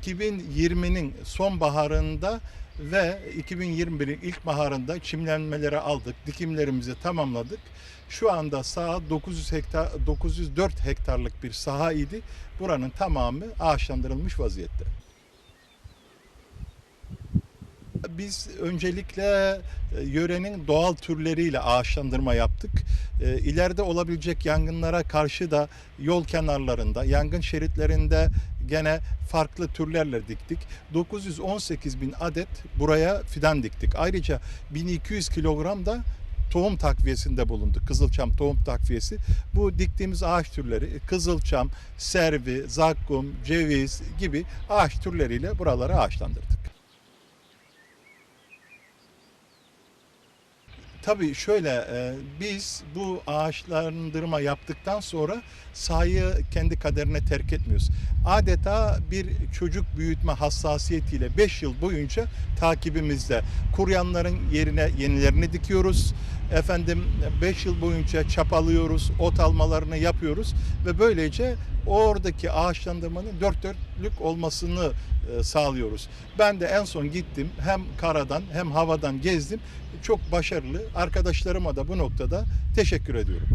2020'nin sonbaharında ve 2021'in ilkbaharında çimlenmeleri aldık, dikimlerimizi tamamladık. Şu anda saha 900 hektar 904 hektarlık bir saha idi. Buranın tamamı ağaçlandırılmış vaziyette. Biz öncelikle e, yörenin doğal türleriyle ağaçlandırma yaptık. E, İleride olabilecek yangınlara karşı da yol kenarlarında, yangın şeritlerinde gene farklı türlerle diktik. 918 bin adet buraya fidan diktik. Ayrıca 1200 kilogram da tohum takviyesinde bulunduk. Kızılçam tohum takviyesi. Bu diktiğimiz ağaç türleri kızılçam, servi, zakkum, ceviz gibi ağaç türleriyle buraları ağaçlandırdık. Tabii şöyle e, biz bu ağaçlandırma yaptıktan sonra sahayı kendi kaderine terk etmiyoruz. Adeta bir çocuk büyütme hassasiyetiyle 5 yıl boyunca takibimizde. Kuryanların yerine yenilerini dikiyoruz. Efendim 5 yıl boyunca çapalıyoruz, ot almalarını yapıyoruz ve böylece oradaki ağaçlandırmanın dört dörtlük olmasını e, sağlıyoruz. Ben de en son gittim hem karadan hem havadan gezdim. Çok başarılı. Arkadaşlarıma da bu noktada teşekkür ediyorum.